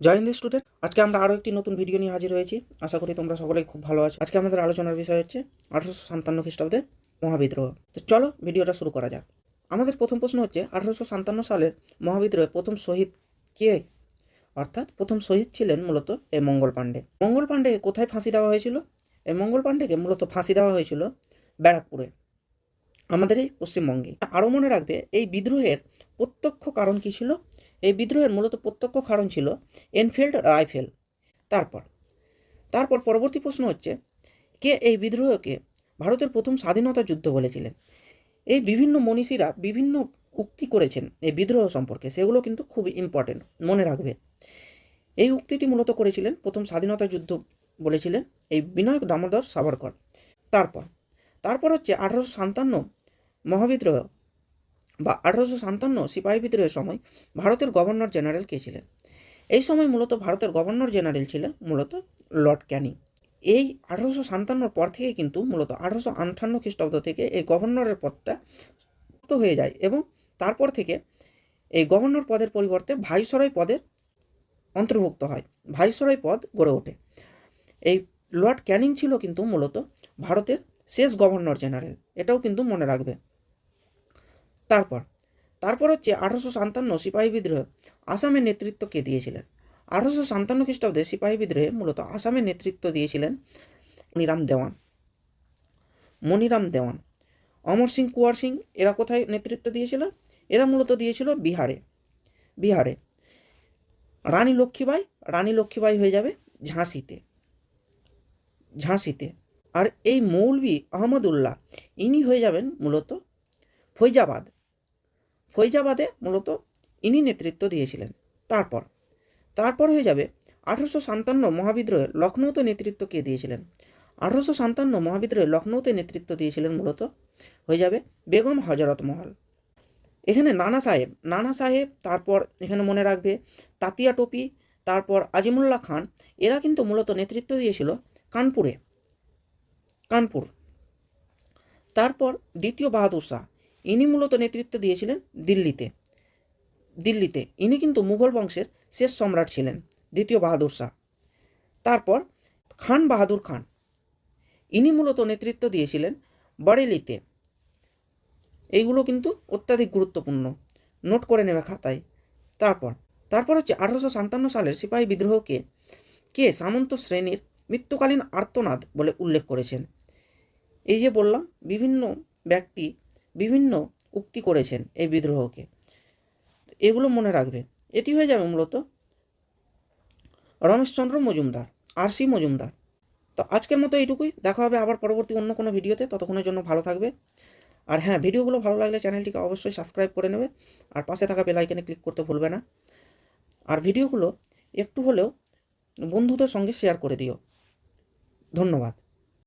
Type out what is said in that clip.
জয় Hind student আজকে আমরা আরও একটি নতুন ভিডিও নিয়ে হাজির হয়েছি। আশা করি তোমরা সকলেই খুব ভালো আছো। আজকে আমাদের আলোচনার বিষয় হচ্ছে আঠারোশো সাতান্ন খ্রিস্টাব্দে মহাবিদ্রোহ। তো চলো ভিডিওটা শুরু করা যাক। আমাদের প্রথম প্রশ্ন হচ্ছে, আঠারোশো সাতান্ন সালের মহাবিদ্রোহে প্রথম শহীদ কে? অর্থাৎ প্রথম শহীদ ছিলেন মূলত এই মঙ্গল পাণ্ডে। মঙ্গল পাণ্ডেকে কোথায় ফাঁসি দেওয়া হয়েছিল? এই মঙ্গল পাণ্ডেকে মূলত ফাঁসি দেওয়া হয়েছিল ব্যারাকপুরে, আমাদের এই পশ্চিমবঙ্গে। আরও মনে রাখবে, এই বিদ্রোহের প্রত্যক্ষ কারণ কী ছিল? এই বিদ্রোহের মূলত প্রত্যক্ষ কারণ ছিল এনফিল্ড রাইফেল তারপর তারপর পরবর্তী প্রশ্ন হচ্ছে, কে এই বিদ্রোহকে ভারতের প্রথম স্বাধীনতা যুদ্ধ বলেছিলেন? এই বিভিন্ন মনীষীরা বিভিন্ন উক্তি করেছেন এই বিদ্রোহ সম্পর্কে। সেগুলো কিন্তু খুব ইম্পর্টেন্ট মনে রাখবে। এই উক্তিটি মূলত করেছিলেন, প্রথম স্বাধীনতা যুদ্ধ বলেছিলেন এই বিনায়ক দামোদর সাভারকর। তারপর তারপর হচ্ছে আঠারোশো সাতান্ন মহাবিদ্রোহ। বা আঠারোশো সাতান্ন সিপাহী বিদ্রোহের সময় ভারতের গভর্নর জেনারেল কে ছিলেন? এই সময় মূলত ভারতের গভর্নর জেনারেল ছিলেন মূলত লর্ড ক্যানিং। এই আঠারোশো সাতান্নর পর থেকে কিন্তু মূলত আঠারোশো আটান্ন খ্রিস্টাব্দ থেকে এই গভর্নরের পদটা হয়ে যায় এবং তারপর থেকে এই গভর্নর পদের পরিবর্তে ভাইসরয় পদের অন্তর্ভুক্ত হয়, ভাইসরয় পদ গড়ে ওঠে। এই লর্ড ক্যানিং ছিল কিন্তু মূলত ভারতের শেষ গভর্নর জেনারেল, এটাও কিন্তু মনে রাখবে। তারপর তারপর হচ্ছে আঠারোশো সাতান্ন সিপাহী বিদ্রোহ আসামের নেতৃত্ব কে দিয়েছিলেন? আঠারোশো সাতান্ন খ্রিস্টাব্দে সিপাহী বিদ্রোহে মূলত আসামের নেতৃত্ব দিয়েছিলেন মনিরাম দেওয়ান। মনিরাম দেওয়ান। অমর সিং, কুয়ার সিং, এরা কোথায় নেতৃত্ব দিয়েছিল? এরা মূলত দিয়েছিল বিহারে। বিহারে। রানী লক্ষ্মীবাই রানী লক্ষ্মীবাই হয়ে যাবে ঝাঁসিতে। ঝাঁসিতে। আর এই মৌলভী আহমদুল্লাহ, ইনি হয়ে যাবেন মূলত ফৈজাবাদ। ফৈজাবাদে মূলত ইনি নেতৃত্ব দিয়েছিলেন। তারপর তারপর হয়ে যাবে আঠারোশো সাতান্ন মহাবিদ্রোহে লখনৌতে নেতৃত্ব কে দিয়েছিলেন? আঠারোশো সাতান্ন মহাবিদ্রোহে লখনৌতে নেতৃত্ব দিয়েছিলেন মূলত হয়ে যাবে বেগম হজরত মহল। এখানে নানা সাহেব নানা সাহেব, তারপর এখানে মনে রাখবে তাতিয়া টপি, তারপর আজিমুল্লাহ খান, এরা কিন্তু মূলত নেতৃত্ব দিয়েছিল কানপুরে, কানপুর। তারপর দ্বিতীয় বাহাদুর শাহ ইনি মূলত নেতৃত্ব দিয়েছিলেন দিল্লিতে। দিল্লিতে। ইনি কিন্তু মুঘল বংশের শেষ সম্রাট ছিলেন, দ্বিতীয় বাহাদুর শাহ। তারপর খান বাহাদুর খান। ইনি মূলত নেতৃত্ব দিয়েছিলেন বরেলিতে। এইগুলো কিন্তু অত্যাধিক গুরুত্বপূর্ণ। নোট করে নেবে খাতায়। তারপর তারপর হচ্ছে আঠারোশো সাতান্ন সালের সিপাহী বিদ্রোহকে কে সামন্ত শ্রেণির মৃত্যুকালীন আর্তনাদ বলে উল্লেখ করেছেন। এই যে বললাম, বিভিন্ন ব্যক্তি বিভিন্ন উক্তি করেছেন এই বিদ্রোহকে। এগুলো মনে রাখবে এটি হয়ে যাবে মূলত রমেশচন্দ্র মজুমদার, আর সি মজুমদার। তো আজকের মতো এইটুকুই। দেখা হবে আবার পরবর্তী অন্য কোনো ভিডিওতে। ততক্ষণের জন্য ভালো থাকবে। আর হ্যাঁ ভিডিওগুলো ভালো লাগলে চ্যানেলটিকে অবশ্যই সাবস্ক্রাইব করে নেবে। আর পাশে থাকা বেল ক্লিক করতে ভুলবে না। আর ভিডিওগুলো একটু হলেও বন্ধুদের সঙ্গে শেয়ার করে দিও। ধন্যবাদ।